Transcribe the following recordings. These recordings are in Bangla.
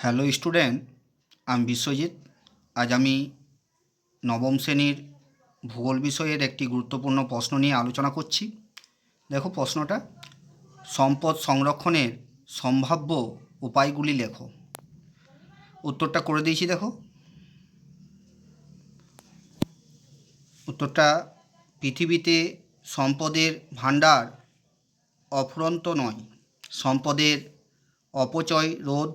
হ্যালো স্টুডেন্ট, আমি বিশ্বজিৎ। আজ আমি নবম শ্রেণির ভূগোল বিষয়ের একটি গুরুত্বপূর্ণ প্রশ্ন নিয়ে আলোচনা করছি। দেখো প্রশ্নটা, সম্পদ সংরক্ষণের সম্ভাব্য উপায়গুলি লেখো। উত্তরটা করে দিয়েছি দেখো। উত্তরটা, পৃথিবীতে সম্পদের ভাণ্ডার অফুরন্ত নয়। সম্পদের অপচয় রোধ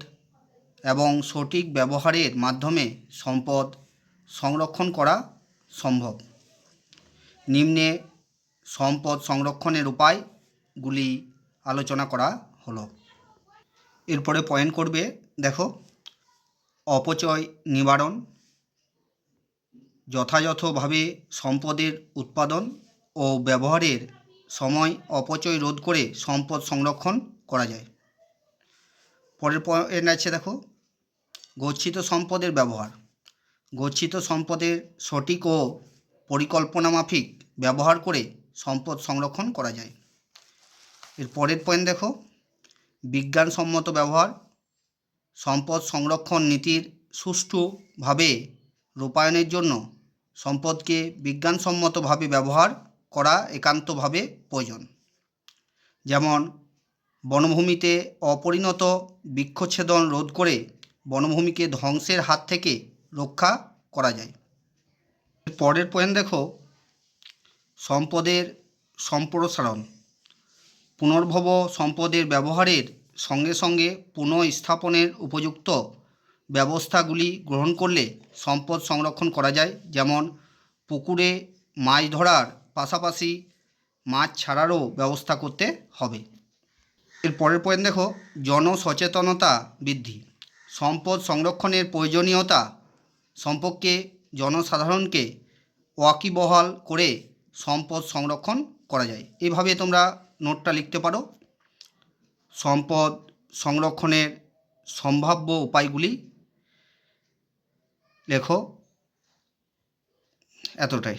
এবং সঠিক ব্যবহারের মাধ্যমে সম্পদ সংরক্ষণ করা সম্ভব। নিম্নে সম্পদ সংরক্ষণের উপায়গুলি আলোচনা করা হলো। এরপরে পয়েন্ট করবে, দেখো, অপচয় নিবারণ, যথাযথভাবে সম্পদের উৎপাদন ও ব্যবহারের সময় অপচয় রোধ করে সম্পদ সংরক্ষণ করা যায়। পরের পয়েন্ট আছে দেখো গচ্ছিত সম্পদের ব্যবহার। গচ্ছিত সম্পদের সঠিক ও পরিকল্পনা মাফিক ব্যবহার করে সম্পদ সংরক্ষণ করা যায়। এর পরের পয়েন্ট দেখো, বিজ্ঞানসম্মত ব্যবহার, সম্পদ সংরক্ষণ নীতির সুষ্ঠুভাবে রূপায়ণের জন্য সম্পদকে বিজ্ঞানসম্মতভাবে ব্যবহার করা একান্তভাবে প্রয়োজন। যেমন, বনভূমিতে অপরিণত বৃক্ষচ্ছেদন রোধ করে বনভূমিকে ধ্বংসের হাত থেকে রক্ষা করা যায়। পরের পয়েন্ট দেখো, সম্পদের সম্প্রসারণ। পুনর্ভব সম্পদের ব্যবহারের সঙ্গে সঙ্গে পুনঃস্থাপনের উপযুক্ত ব্যবস্থাগুলি গ্রহণ করলে সম্পদ সংরক্ষণ করা যায়, যেমন পুকুরে মাছ ধরার পাশাপাশি মাছ ছাড়ারও ব্যবস্থা করতে হবে। এর পরের পয়েন্ট দেখো, জনসচেতনতা বৃদ্ধি। সম্পদ সংরক্ষণের প্রয়োজনীয়তা সম্পর্কে জনসাধারণকে ওয়াকিবহাল করে সম্পদ সংরক্ষণ করা যায়। এভাবে তোমরা নোটটা লিখতে পারো। সম্পদ সংরক্ষণের সম্ভাব্য উপায়গুলি লেখো। এতটাই।